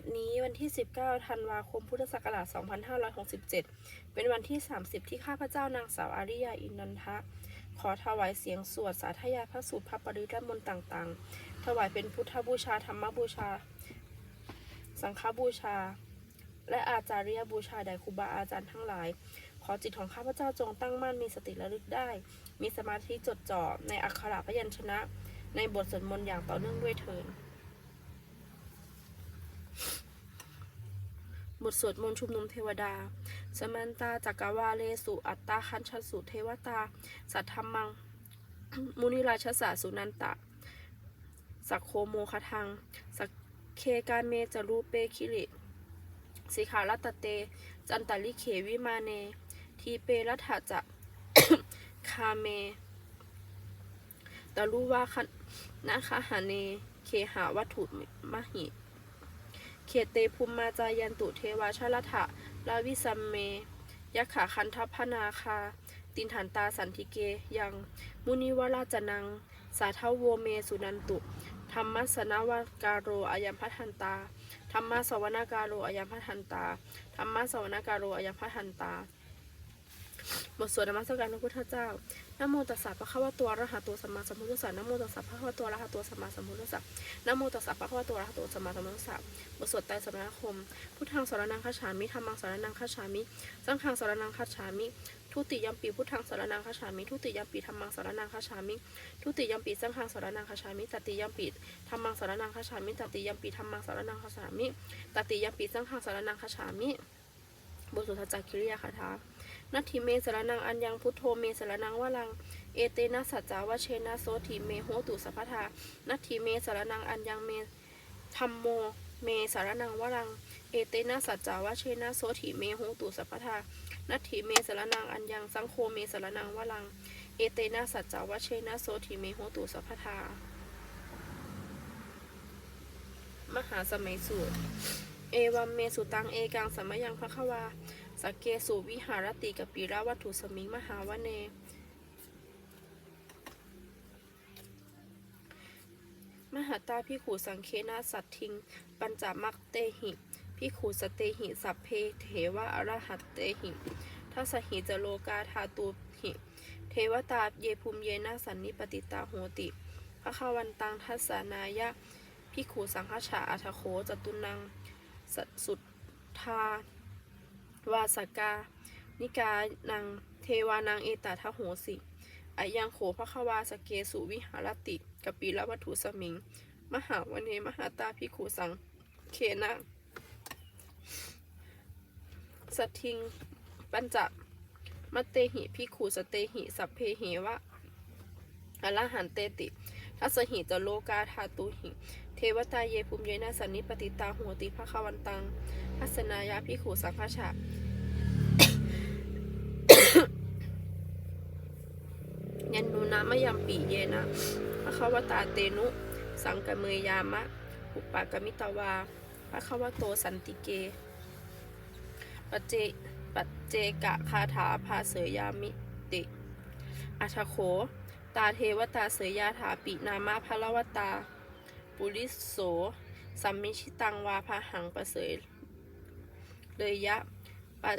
บัดนี้วันที่ 19 ธันวาคม พุทธศักราช 2567 เป็นวันที่ 30 ที่ข้าพเจ้านางสาวอาริยาอินนันทะ ขอถวายเสียงสวดสาธยายพระสูตรพระปริตมนต์ต่างๆ ถวายเป็นพุทธบูชาธรรมบูชา สังฆบูชา และอาจาริยบูชาแด่ครูบาอาจารย์ทั้งหลาย ขอจิตของข้าพเจ้าจงตั้งมั่นมีสติระลึกได้ มีสมาธิจดจ่อในอักขระพยัญชนะ ในบทสวดมนต์อย่างต่อเนื่องด้วยเถิด ทสวดมนต์ชุมนุมเทวดา สมันตาจักรวาเลสุ อัตตาคันชสุเทวตา สัทธรรมัง มุนิราชสาสุนันตะ สักโคโมคทัง สักเคกาเมจรูเปคิริสิขารัตเต จันตลิเขวิมาเน ทีเปรัฐจะคาเมตรุวาคันนาคาหาเน เคหาวัตถุมหิ เขตเตภูมิมาจายันตุเทวาชลทะลาวิสัมเมยักขาคันทัพพนาคา ตินฐานตาสันติเกยัง มุนิวราจนัง สาเทาโวเมสุนันตุ ธรรมสนวากาโรอายัมพัทันตา ธรรมสวนากาโรอายัมพัทันตา ธรรมสวนากาโรอายัมพัทันตา บทสวดนมัสการพระพุทธเจ้า นโมตัสสะภะคะวะโตอะระหะโตสัมมาสัมพุทธัสสะนโมตัสสะภะคะวะโตอะระหะโตสัมมาสัมพุทธัสสะนโมตัสสะภะคะวะโตอะระหะโตสัมมาสัมพุทธัสสะบทสวดไตรสรณคม พุทธังสรนังคัจฉามิธรรมังสรนังคัจฉามิ สังฆังสรนังคัจฉามิ ทุติยัมปีพุทธังสรนังคัจฉามิ ทุติยัมปีธรรมังสรนังคัจฉามิ ทุติยัมปีสังฆังสรนังคัจฉามิ ตติยัมปีธรรมังสรนังคัจฉามิ ตติยัมปีธรรมังสรนังคัจฉามิ ตติยัมปีสังฆังสรนังคัจฉามิ บทสวดสัจจคิริยาคาถา นัตถิเมสรนังอัญญังพุทโธเมสรนังวะลัง เอเตนะสัจจาวะเชนะโสถิเมโหตุสัพพทานัตถิเมสรนังอัญญังเมธรรมโม เมสารนังวะลัง เอเตนะสัจจาวะเชนะโสถิเมโหตุสัพพทานัตถิเมสรนังอัญญังสังโฆเมสรนังวะลัง เอเตนะสัจจาวะเชนะโสถิเมโหตุสัพพทามหาสมัยสูตร เอวัมเมสุตังเอกังสมยังพระควา สักเกสุวิหารติกปีระวัตถุสมิงมหาวเน มหาตาพิขูสังเคนาสัตทิง ปัญจมักเตหิพิขูสเตหิ สัพเพเทวะอรหัตเตหิทัสหิจโลกาธาตุหิ เทวตาเยภูมิเยนาสันนิปติตาโหติพระคาวันตังทัสสานายะพิขูสังฆฉาอัทโคจตุนังสสุทธา วาสกา นิกานังเทวานังเอตทะโหสิอายังโขพระควาสเกสุวิหารติกปีละวัตถุสมิง มหาวันเนมหาตาพิขูสัง เคนะสทิง ปัญจมัตเตหิพิขูสเตหิ สัพเพเหวะอรหันเตติ ทัสหิจโลกาธาตุหิ เทวตาเยภูมิเยนะสันนิปติตาโหติภควันตังทัศนายาพิขูสังฆชายันนุนามยัมปีเยนะพระควตาเตนุ สังกะเมยยามะ อุปปากมิตวาพระควโตสันติเก ปัจเจ ปัจเจกะคาถาพาเสยยามิติ อัชโข ตาเทวตาเสยยาถาปินามาพะละวตา ปุริสโส สัมมิชิตังวาพาหังประเสยเลยยะปะ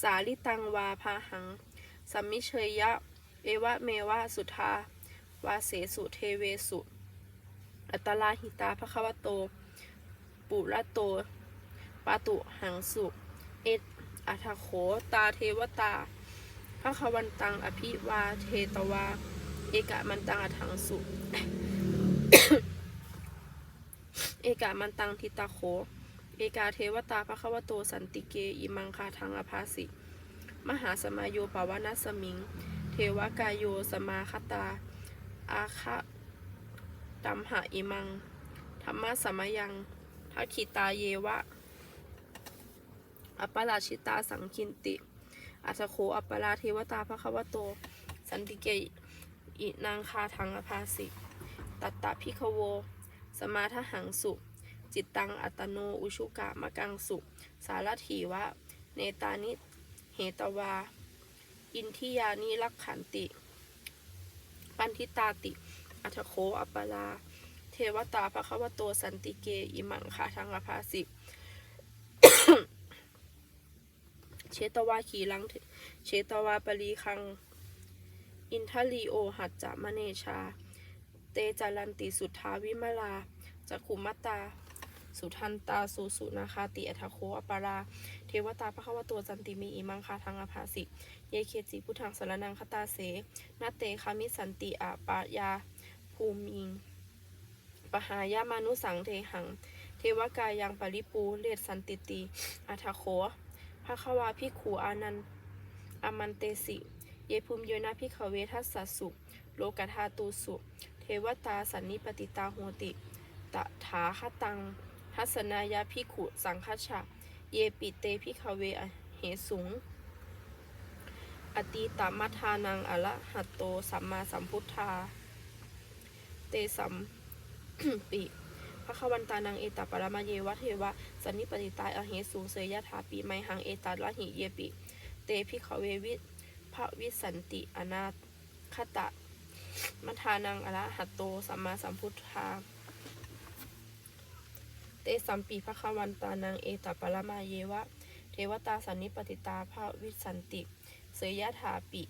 สาลิตังวาพาหัง สัมมิเชยยะ เอวะเมวะสุธาวาเสสุเทเวสุ อัตลาหิตาภควโต ปุระโตปาตุหังสุ เอตอัทโขตาเทวตาภควันตังอภิวาเทตวา เอกะมันตังอัถังสุ เอกะมันตังทิตาโขเอกาเทวตาภควโตสันติเกอิมังคาทังอภาสิ มหาสมายโยปวานัสมิง เทวกายโยสมาคตา อาคะตัมหะอิมัง ธรรมะสมยังทักขิตาเยวะ อัปปราชิตาสังคินติ อัตโคอัปปราเทวตาภควโต สันติเกอินางคาทังอภาสิ ตัตตะพิคโว สมาทหังสุจิตตังอัตโนอุชุกะมะกังสุสารถีวะ เนตานิ เหตวา อินทิยานิรักขันติ ปันทิตาติ อัทโคอัปปลา เทวตาภควโตสันติเก อิมังคาทังอภาสิเชตวาขีลังเชตวาปรีคัง อินทลีโอหัจจามเนชา เตจารันติสุทธาวิมลาจักขุมัตตา สุทันตาสุสุนาคาติอัทโคอปารา เทวตาพระควตัวจันติมีอิมังคาทังอภาสิ เยเคจิพุทธังสารนังคตาเสนาเตคามิสันติอาปายาภูมิงปหายามานุสังเทหัง เทวกายังปริปูเลสันติติอัทโคภะควาพิขูอานันอามันเตสิ เยภูมิโยนาพิขเวทัสสสุโลกธาตูสุ เทวตาสันนิปติตาโหติ ตถาคตังทัศนายาพิขุสังคชะ เยปิเตพิขเวอเหสุง อตีตามัทานังอะระหัตโตสัมมาสัมพุทธา เตสัมปิพระขวันตานังเอตปรมาเยวะเทวะสันนิปติตายอเหสูงเสยยะถาปีไมหังเอตาละหิเยปิ เตพิขเววิพระวิสันติอนาคตะ มัทานังอะระหัตโตสัมมาสัมพุทธา เตสัมปีพระขวันตานังเอตปรมาเยวะ เทวตาสันนิปติตาพระวิสันติ เสยยะถาปิ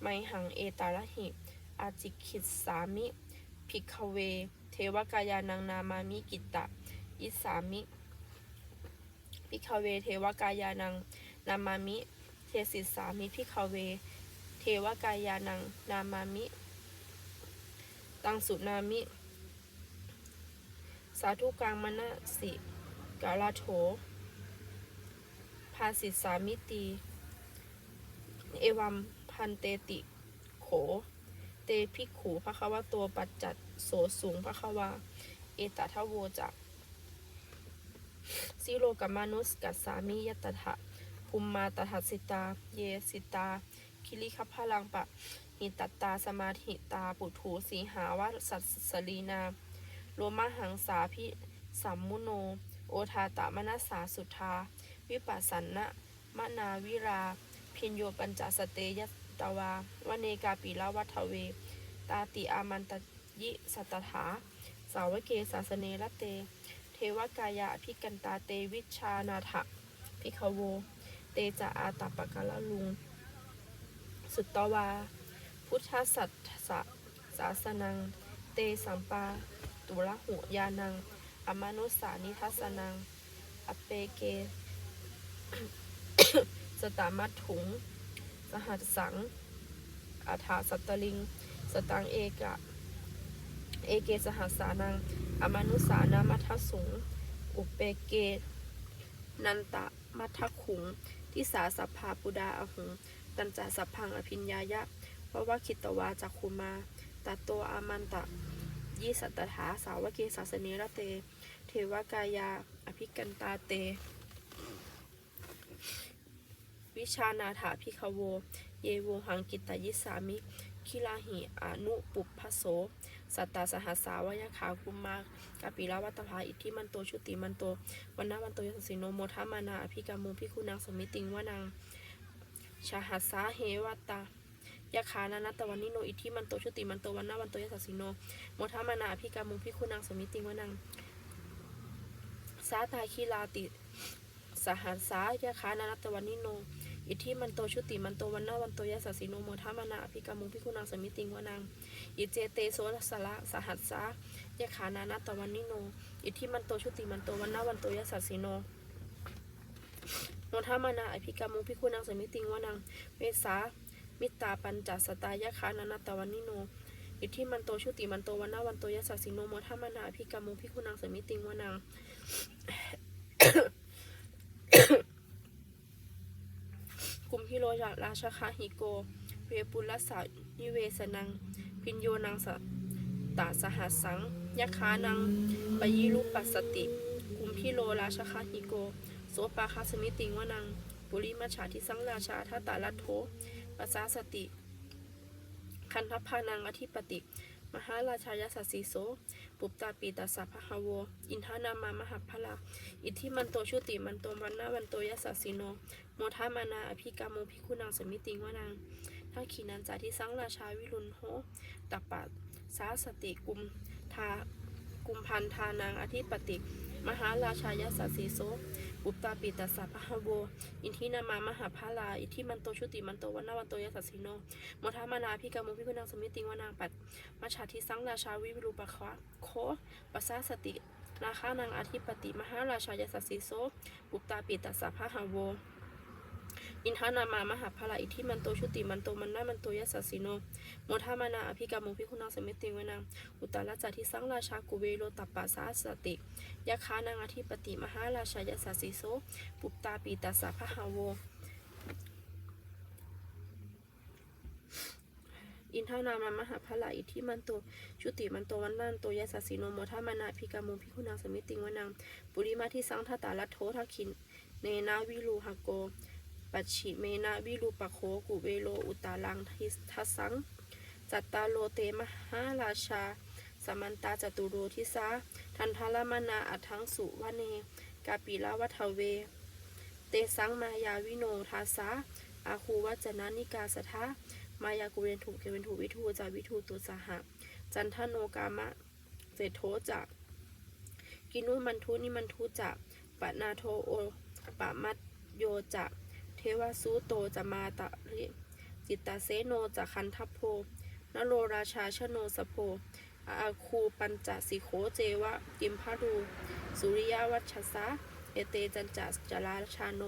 ไมหังเอตาละหิ อาจิคิดสามิ ภิกขเว เทวกายานังนามามิกิตตะอิสามิภิกขเวเทวกายานังนามามิ เทสิสามิภิกขเว เทวกายานังนามามิ ตังสุนามิ สาธุกังมณสิกาลาโถ ภาสิสามิตี เอวัมพันเตติโข เตพิกขูพระควะตัวปัจจัดโสสูงพระควา เอตทะโวจักสิโลกมานุสกัสสามิยตถะภูมมาตถัสสิตา เยสิตา คิริคัพพลังปะ หิตัตตาสมาธิตาปุถูสีหาวาสัสสลีนาโลมาหังสาพิสัมมุโน โอทาตะมนัสสาสุทา วิปัสสนะมนาวิรา พินโยปัญจสเตยตวาวเนกาปิลาวัฒเว ตาติอามันตยิสัตถา สาวเกศาสเนรเต เทวกายะพิกันตาเตวิชานาถะพิคโว เตจะอาตาปะกะละลุง สุตตวา พุทธสัตสะสาสนัง เตสัมปาตุระหุยานัง อมานุสานิทัสนัง อเปเก สตามัตถุง สหัสสังอาถาสัตตลิง สตังเอกะ เอเกสหัสสานัง อมานุสานามัทสุง อุเปเก นันตะมัทขุงทิสาสัพพาปุดาอหุง ตันจาสัพพังอภิญญายะ เพราะว่าคิตวาจักคุมาตัตโตอามันตะยี่สัตตถาสาวเกศาสเนระเต เทวกายา อภิกันตาเต วิชานาถาพิคโว เยโวหังกิตตยิสามิ คิลาหิอนุปุพโส สัตตาสหัสสาวยาขาคุมมากาปิลาวัตภาอิทิมันโตชุติมันโตวันนาวันโตยสสิโนโมทามานาอภิกามุพิคุนางสมิติงวนังชาหัสสาเหวัตตา ยาขานานัตตวันนิโนอิทธิมันโตชุติมันโตวันนาวันโตยสสิโนโมทามานาอภิกามุงพิคุนางสมิติงวนังสาตาคิลาติสหัสสายาคานานัตตวันนิโนอิทธิมันโตชุติมันโตวันนาวันโตยะสัสสิโนโมทามานาอภิกามุงพิคุนางสมิติงวนังอิเจเตโสสละสหัสสายาขานานัตตวันนิโนอิทธิมันโตชุติมันโตวันนาวันโตยะสัสสิโนโมทามานาอภิกามุงพิคุนางสมิติงวนังเวสา มิตตาปัญจสตายะขานานัตวันนิโนอิทธิมันโตชุติมันโตวันนาวันโตยะสัสิโนโมทามนาอภิกามุพิคุนางสมิติงวนังกุมพิโรยราชคาหิโก เวปุลสานิเวสนัง พินโยนังสตาสหัสสังยะคานังปยิรุปัสสติ กุมพิโรราชคาหิโก โสปาคาสมิติงวนัง ปุริมาชาทิสังราชาทัตตาลัทโท ปัสสาสติ คันทพานังอธิปติ มหาราชายสัสสีโส ปุปตาปีตาสาพหาโวอินทานามามหาพลาอิทธิมันโตชุติมันโตวันนาวันโตยสัสสิโน โมทามานาอภิกาโมภิคุนางสมิติงวานางทักขีนันจาที่สังราชาวิรุณโหตัปปะสาสติกุมทากุมพันธานังอธิปติ มหาราชายสัสสีโส อุปตาปิตัสสะพะหะโว อินทินามามหาพาลา อิทิมันโตชุติมันโตวันนาวันโตยสัสสิโนมทามานาพิกามุพิคุนังสมิติงวานางปัดมาชาทิสังราชาวิวิรูปะคะโคปัสสาสตินาคานางอธิปติมหาราชายสัสสีโสอุปตาปิตัสสะพะหะโว อินทานามามหาภลาอิทธิมันโตชุติมันโตมันนามันโตยสัสสิโนโมทามานาอภิกามุพิคุณังสมิติงวนังอุตตรจัตทิสังราชากุเวโรตัปปะสาสติยะคานางอธิปติมหาราชายสัสสิโสปุปตาปีตัสสะพะหาโวอินทานามามหาภลาอิทธิมันโตชุติมันโตวันนันโตยสัสสิโนโมทามานาอภิกามุพิคุณังสมิติงวนังปุริมาทิสังทตาลัทโททักขินเนนาวิรูหโก ปัจฉิเมนะวิรูปโคกุเวโลอุตาลังทิทัสัง จัตตาโลเตมหาราชา สมันตาจตุโรทิสาทันทารมนาอัทังสุวเน กาปิลาวัทเว เตสังมายาวิโนทาสาอาคูวัจนานิกาสทะมายากุเรนถูกเกเวนถูวิทูจาวิทูตุสหะ จันทโนกามะเศรษโทจักกินุมันทุนิมันทุจักปะนาโทโอปะมัตโยจัก วสุโตจะมาตะริจิตตาเซโนจากคันทัพโพนโรราชาชโนสโพอาคูปัญจสิโขเจวะกิมพารูสุริยวัชสะเอเตจันจัสจราชาโน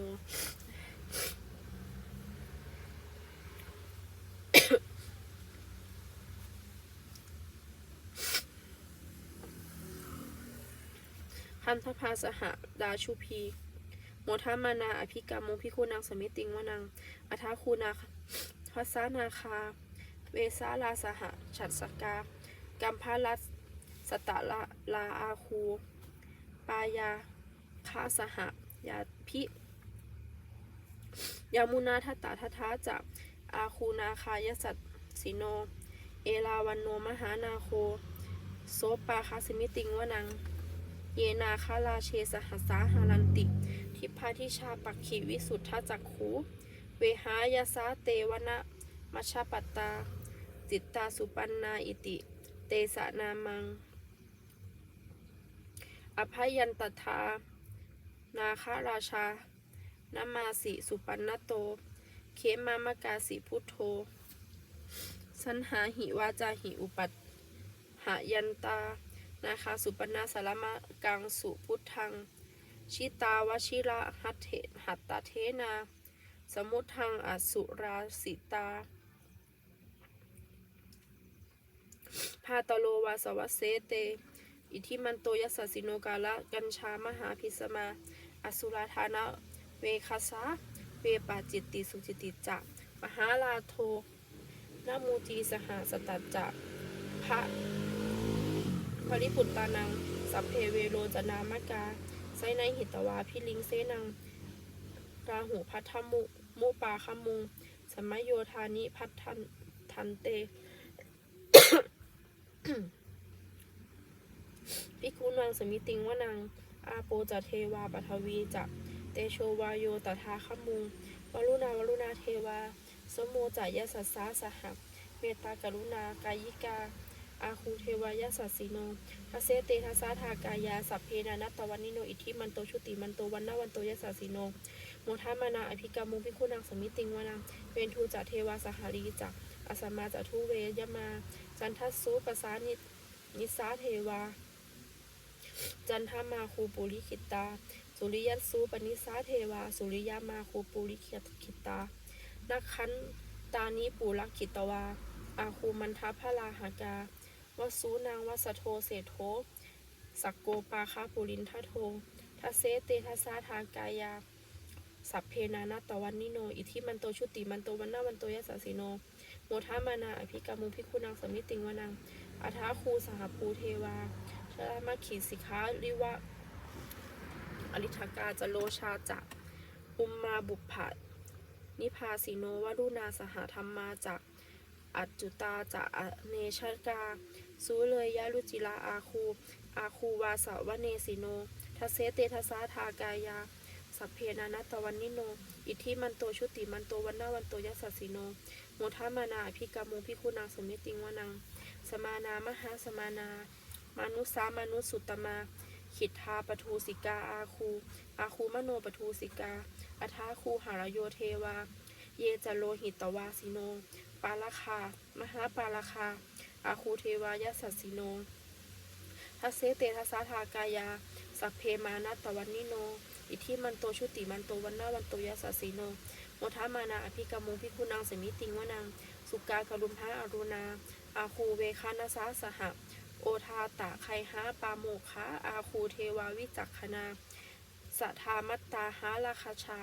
คันทภาสหดาชุพี ทามานาอภิกรรมโมพิคูนางสมิติงวนังอัทาคูนาพัสสานาคา เวสาลาสหฉัตรสกากัมพาลัสสตะลาลาอาคู ปายาคาสหยาพิยามุนาทตาทัทาจะอาคูนาคายสัตสิโน เอลาวันโนมหานาโค โซปาคาสมิติงวนัง เยนาคาราเชสหัสสาหารันติ ทิพาทิชาปักขีวิสุทธจักขูเวหายาสาเตวนะมัชฌปัตตา จิตตาสุปันนาอิติ เตสะนามัง อภัยันตถานาคาราชานามาสิสุปันนโตเขมามกาสิพุทโธ สันหาหิวาจาหิอุปัตหายันตา นาคาสุปนาสารมะกังสุพุทธัง ชิตาวชิระหัตเถหัตตเทนา สมุทังอสุราสิตาพาตโลวาสวัสเสเต อิทิมันโตยัสสะสิโนกาละ กัญชามหาพิสมา อสุราธานะ เวคาสาเวปาจิตติสุจิติจะมหาลาโทนามูจีสหสตัจจะพระปริปุตตานัง สัพเพเวโรจนามกา ไซในหิตวาพิลิงเซนังราหูพัทธมุมุปาคมุง สมัยโยธานิพัทธันทันเตพิคุนังสมิติงวนัง อาโปจะเทวาปทวีจะเตโชวาโยตถาคมุงวรุณาวรุณาเทวา สมโมจะยะสัสสาสหะเมตตากรุณากายิกา อาคูเทวายาสัสสิโนทเสเตทัสาทากายาสัพเพนานัตตวันนิโนอิทิมันโตชุติมันโตวันนาวันโตยาสัสสิโนโมทามานาอภิกรรมุพิคุนังสมิติงวนังเวนทูจัเทวาสหารีจักอสมมาจัทุเวยมา จันทัสสุปสานินิสาเทวา จันทมาคูปุริคิตา สุริยัสสุปนิสาเทวา สุริยามาคูปุริคิตานักขันตานิปูลักขิตวาอาคูมันทพลาหากา วสูนางวัสโทเศโทสักโกปาคาปุรินทโททัเสเตทัสาทากายา สัพเพนานาตวันนิโน อิทิมันโตชุติมันโตวันนาวันโตยสสสิโน โมทามานาอภิกรรมุพิคุนังสมิติงวนังอัฐาคูสหภูเทวาชรามาขีสิกขาริวะอริทกาจะโลชาจักอุมมาบุพพะนิพาสิโนวรุณาสหธรรมมาจักอัจจุตาจะอเนชกา สูเลยยะรุจิลาอาคู อาคูวาสาวะเนสิโนทัเสเตทัสาทากายา สัพเพนานัตตวันนิโน อิทธิมันโตชุติมันโตวันนาวันโตยัสสสิโนโมทามานาอภิกรรมุพิคุนังสมิติงวนัง สมานามหาสมานา มานุสามนุสุตมา ขิทธาปทูสิกาอาคู อาคูมโนปทูสิกาอัทาคูหารโยเทวา เยจโลหิตตวาสิโน ปาลคา มหาปาลคา อาคูเทวายสัสสิโนทัสเสเตทัสสาทากายา สัพเพมานัตวันนิโน อิทิมันโตชุติมันโตวันนาวันโตยสัสสิโนโมทามานาอภิกามุพิคุนังสมิติงวนัง สุกากรุมพะอรุณา อาคูเวคานาสาสหะ โอทาตะไคหาปาโมคะ อาคูเทวาวิจักขณาสัทธามัตตาหาราคาชา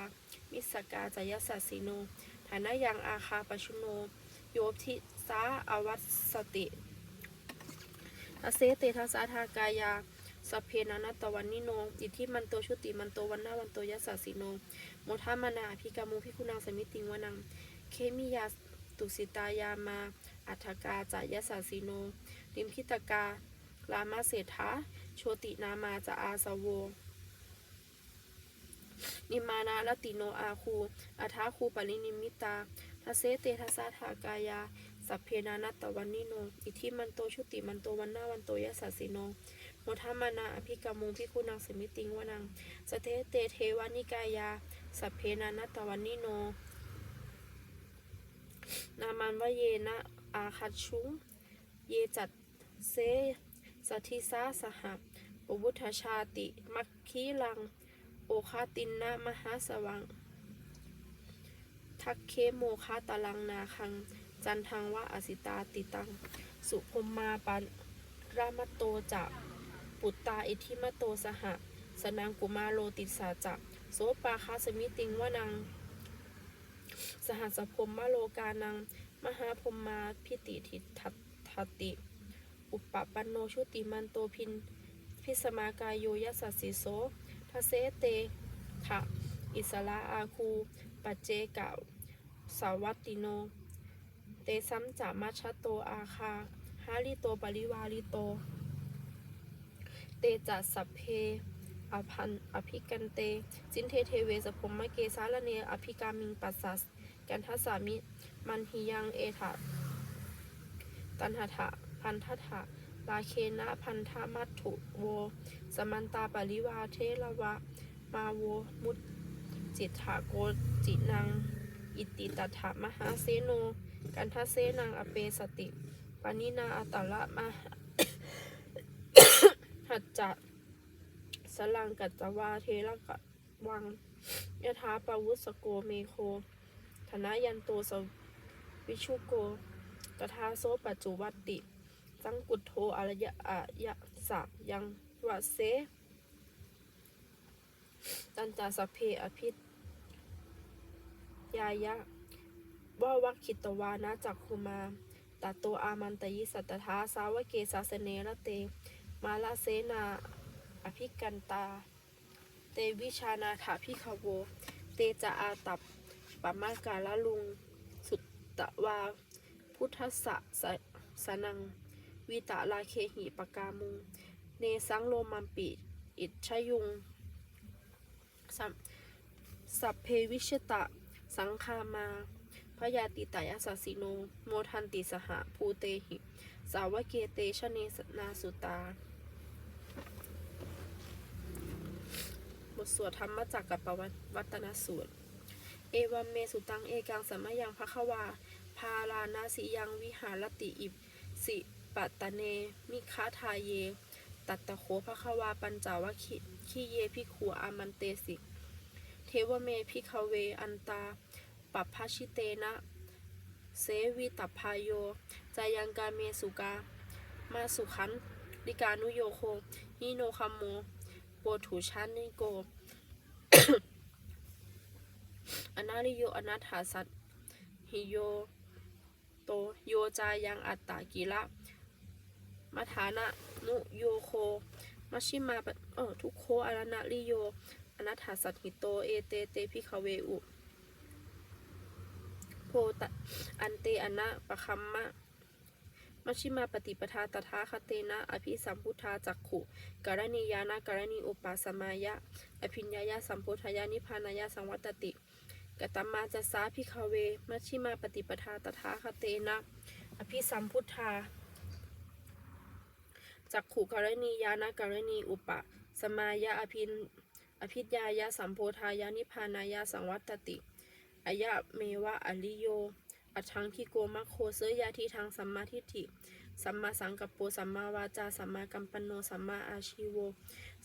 มิสกาจยสัสสิโนฐานะยังอาคาปชุโน โยทิสาอวัสสติทเสเตทัสาทากายาสเพนานตตวันนิโนอิทธิมันโตชุติมันโตวันนาวันโตยัสสสิโนโมทามนาอภิกามุพิคุนังสมิติงวนัง เคมิยาตุสิตายามา อัฏฐกาจายสสสิโนลิมพิตกา ลามาเศรษฐาโชตินามาจะอาสโวนิมานาลติโนอาคูอัทาคูปรินิมิตา ทเสเตทัสาทากายา สัพเพนานัตตวันนิโน อิทิมันโตชุติมันโตวันนาวันโตยัสสสิโนโมทามานาอภิกามุงพิคุนังสมิติงวนังสเตเตเทวานิกายา สัพเพนานัตตวันนิโน นามันวเยนะอาคัตชุง เยจัดเซสัทธิสาสหะอุบุทชาติ มัคคีลัง โอคาตินนะมหาสวัง ทักเคโมคาตาลังนาคัง จันทังวะอสิตาติตัง สุพมมาปันรามโตจะปุตตาอิทิมโตสหะ สนังกุมาโลติสาจะโสปาคาสมิติงวนัง สหัสพมมโลกานัง มหาพมมาพิติทิทัตทติ อุปปปันโนชุติมันโตพิน พิสมากายโยยัสสิโสทเสเตขะอิสลาอาคู ปัจเจกะ สาวัตติโน เตสัมจามัชโตอาคาฮาริโตปริวาริโต เตจัสสัพเพอภันอภิกันเต จินเทเทเวสพมมะเกสาลเนอภิกามิงปัสสัสกันทัสสามิ มันหิยังเอถาตันหถะพันทถะลาเคนะพันธมัตถุโว สมันตาปริวาเทระวะ มาโว มุตจิตถาโกจินัง อิติตถามหาเสโน กันทัเสนังอเปสติปานินาอัตละมหาหัจจะสลังกัจจวาเทระกวังยถาปวุสโกเมโคธนายันโตสวิชุโกกทาโซปัจจุวัตติสังกุทโทอารยะอะยะสะยังวะเสตันจาสเพอภิ ยายะว่าวัคคิตวานะจักคุมาตัตโตอามันตยิสัตถาสาวเกสาสเนระเต มาลาเสนาอภิกันตา เตวิชานาถาพิคโว เตจะอาตับปะมากาละลุง สุตตะวา พุทธสะสสนัง วิตาลาเคหิปกามุง เนสังโลมัมปิ อิชยุง สัมสัพเพวิชตะ สังคามาพยาติตายาสสิโน โมทันติสหภูเตหิ สาวเกเตชเนสนาสุตา บทสวดธรรมจากกับปวัตนสูตร เอวัมเมสุตังเอกังสมมยังภควา พาลานาสิยังวิหารติอิบ สิปัตเน มิคาทาเย ตัตตะโคภควาปัญจาวคิขีเยพิขูอามันเตสิก เทวเมพิคเวอันตาปัปพชิเตนะเสวิตพายโยจายังกาเมสุกา มาสุขันลิกานุโยโคนิโนคัมโมโปถุชันนิโก อนาลิโยอนาถาสัตหิโย โตโยจายังอัตตากิละมัฐานะนุโยโค มัชิมาเออทุกโคอารานะลิโย อนาถาสัตหิโต เอเตเตพิคเวอุ โพตอันเตอนะปะคัมมะมัชิมาปฏิปทาตถาคเตนะอภิสัมพุทธาจักขุกรณียานะกรณีอุปาสมายะ อภิญญายาสัมโพธายานิพานายาสังวัตติกตัมมาจัสสาพิคเว มัชิมาปฏิปทาตถาคเตนะ อภิสัมพุทธาจักขุกรณียานะกรณีอุปะสมายะอภิน อภิญญายะสัมโพธายานิพานายะสังวัตติอายะเมวะอริโย อัชังคิโกมะโคเสยยาทีทางสัมมาทิฏฐิ สัมมาสังกัปโป สัมมาวาจา สัมมากัมปันโน สัมมาอาชีโว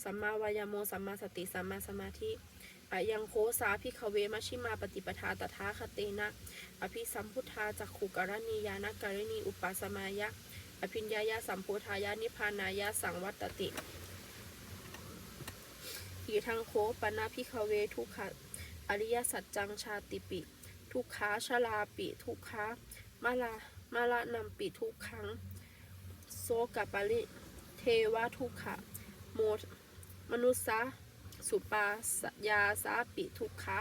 สัมมาวายโม สัมมาสติ สัมมาสมาธิอะยังโคสาพิขเวมชชิมาปฏิปทาตถาคเตนะ อภิสัมพุทธาจักขุกรณียานกรณีอุปสมายะ อภิญญายะสัมโพธายานิพานายะสังวัตติ อีทังโคปนาพิขเวทุกขะอริยสัจจังชาติปิ ทุกขาชลาปิทุกขามาลามาละนำปิทุกขังโสกปริเทวทุกขะโมมนุสสาสุปาสยาสาปิทุกขา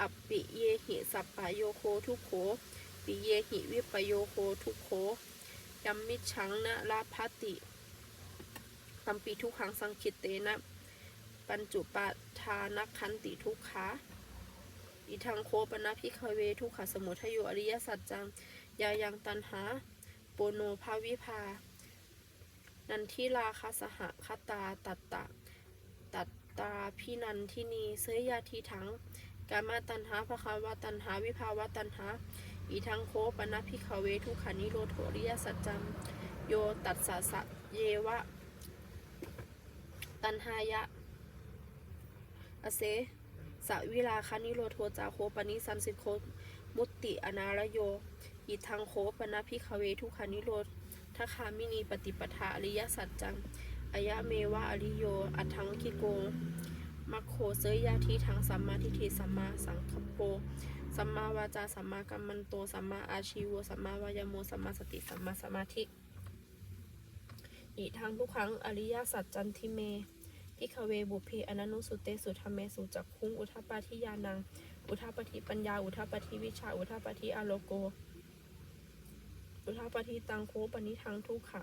อัปปิเยหิสัปปโยโคทุกโขปิเยหิวิปโยโคทุกโขยัมมิจฉังนะลาภัตติตัมปิทุกขังสังคิตเตนะ ปัญจุปาทานักขันติทุกขาอิทังโคปนะพิคเวทุกขสมุทโยอริยสัจจังยายังตันหา โปโนภาวิภา นันทิลาคาสหคตาตัตตะ ตัตตาพินันทินีเสยยาทีถัง กามาตันหาภคาวะตันหาวิภาวะตันหา อีทังโคปนะพิขเวทุกขานิโรโทอริยสัจจังโยตัสสะสะเยวะ ตันหายะ อเซสวิลาคานิโรโทจาโคปนิสันสิโคมุตติอนารโยอิทังโคปนะพิขเวทุกขานิโรทคามินีปฏิปทาอริยสัจจังอายะเมวะอริโย อัทังคิโกมัคโคเสยยาทีทางสัมมาทิฏฐิสัมมาสังคปโปสัมมาวาจาสัมมากัมมันโตสัมมาอาชีวสัมมาวายโมสัมมาสติสัมมาสมาธิอีทางทุกครั้งอริยสัจจันทิเม พิคเวบุพเพอนันุสุเตสุธรรมเมสุจักคุงอุทปปาทิยานัง อุทปปิปัญญา อุทปปิวิชา อุทปปิอโลโก อุทปปิตังโคปนิทังทุกขะ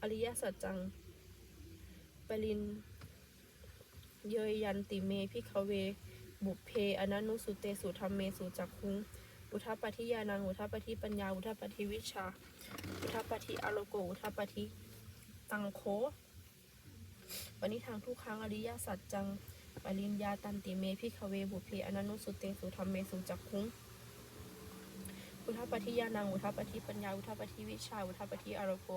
อริยสัจจังปรินเยยยันติเมพิคเว บุพเพอนันุสุเตสุธรรมเมสุจักคุงอุทปปิยานัง อุทปปิปัญญา อุทปปิวิชา อุทปปิอโลโก อุทปปิตังโค ปณิทางทุกครั้งอริยสัจจังปริญญาตันติเมพิขเวบุพเพอนันุสุเตสุธรรมเมสุจักคุ้งอุทัปฏิยานังอุทัปฏิปัญญาอุทัปฏิวิชาอุทัปฏิอารโก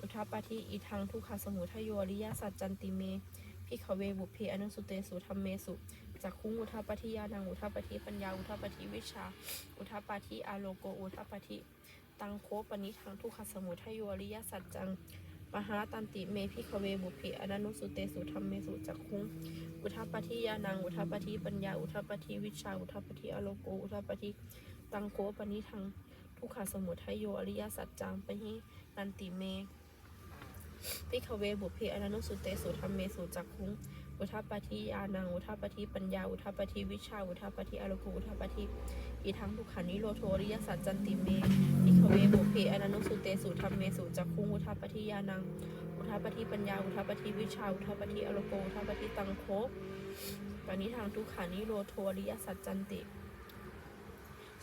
อุทัปฏิอีทางทุกขสมุทโยอริยสัจจันติเมพิขเวบุพเพอนุสุเตสุธรรมเมสุจักคุ้งอุทัปฏิยานังอุทัปฏิปัญญาอุทัปฏิวิชา อุทัปฏิอาโลโกอุทัปฏิตังโคปณิทางทุกขสมุทโยอริยสัจจัง ปหาตันติเมพิคเวบุพเพอนันุสุเตสุธรรมเมสุจักคุงอุทัปฏิยานัง อุทัปฏิปัญญา อุทัปฏิวิชา อุทัปฏิอโลโก อุทัปฏิตังโคปณิทัง ทุกขสมุทัยโย อริยสัจจังปะหิตันติเมพิคเวบุพเพอนันุสุเตสุธรรมเมสุจักคุง อุทัปฏิยานังอุทัปฏิปัญญาอุทัปฏิวิชาอุทัปฏิอโลโกอุทัปฏิอีทั้งทุกขานิโรโทริยสัจจันติเมพิขเวบุพเพอนันุสุเตสุธรรมเมสุจักคุงอุทัปฏิยานังอุทัปฏิปัญญาอุทัปฏิวิชาอุทัปฏิอโลโกอุทัปฏิตังโคปณิทางทุกขานิโรโทริยสัจจันติ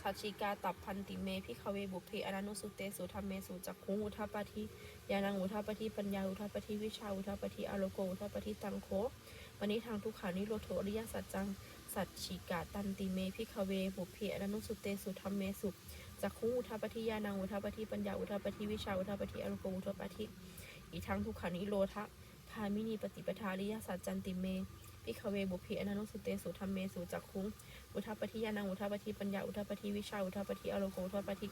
สัชิกาตับพันติเมพิขเวบุพเพอนันุสุเตสุธรรมเมสุจักคุงอุทัปฏิยานังอุทปฏิปัญญาอุทปฏิวิชาอุทปฏิอโลโกอุทปฏิตังโค วันนี้ทางทุกขานิโรโทอริยสัจจัง สัจฉิกาตันติเมพิขเวบุพเพอนันุสุเตสุธรรมเมสุจักคุงอุทปฏิยานังอุทปฏิปัญญาอุทปฏิวิชาอุทปฏิอโลโกอุทปฏิอีทางทุกขานิโรธะคามินีปฏิปทาริยสัจจันติเมพิขเวบุพเพอนันุสุเตสุธรรมเมสุจักคุงอุทปฏิยานังอุทปฏิปัญญาอุทปฏิวิชาอุทปฏิอโลโกอุทปฏิ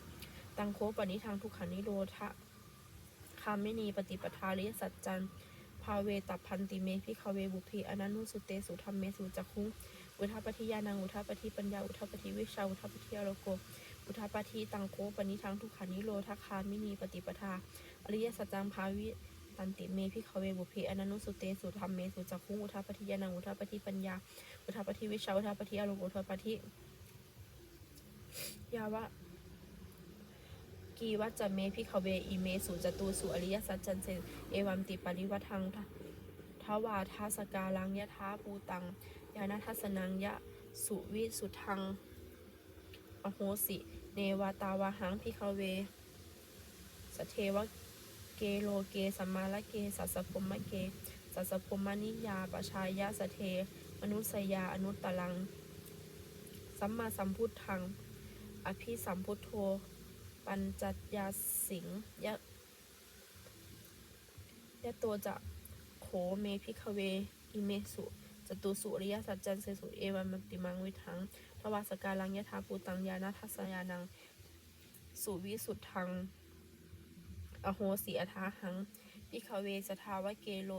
ตังโคปนิทางทุกขานิโรธะคามินีปฏิปทาริยสัจจัน ภาเวตัพันติเมพิคาเวบุพีอนันุสุเตสุธรรมเมสุจักคุงอุทปฏิยานังอุทปฏิปัญญาอุทปฏิวิชาอุทปฏิอโลโกอุทปฏิตังโคปนิทางทุกขานิโรธคามินีปฏิปทาอริยสัจจังภาวิตันติเมพิคเวบุพีอนันุสุเตสุธรรมเมสุจักคุงอุทปฏิยานังอุทปฏิปัญญาอุทปฏิวิชาอุทปฏิอโลโกอุทปฏิยาวะ กีวัจจะเมพิขเวอีเมสุจตูสุอริยสัจจันเซเอวัมติปริวัทังทวาทาสกาลังยะทาปูตังยานาทัสนังยะสุวิสุทังอโหสิ เนวาตาวาหังพิขเว สเทวเกโลเกสัมมาละเกสัสพมมะเกสัสพมมนิยาปชายาสเท มนุสยาอนุตตลัง สัมมาสัมพุทธัง อภิสัมพุทโธ ปัญจยาสิงยะยะโตจะโขเมพิคเว อิเมสุจตุสุริยสัจจันเสสุเอวันมัตติมังวิทังทวาสการังยะธาปูตังยานาทัสยานัง สุวิสุทธัง อโหสีอทาหังพิคเวสทาวะเกโล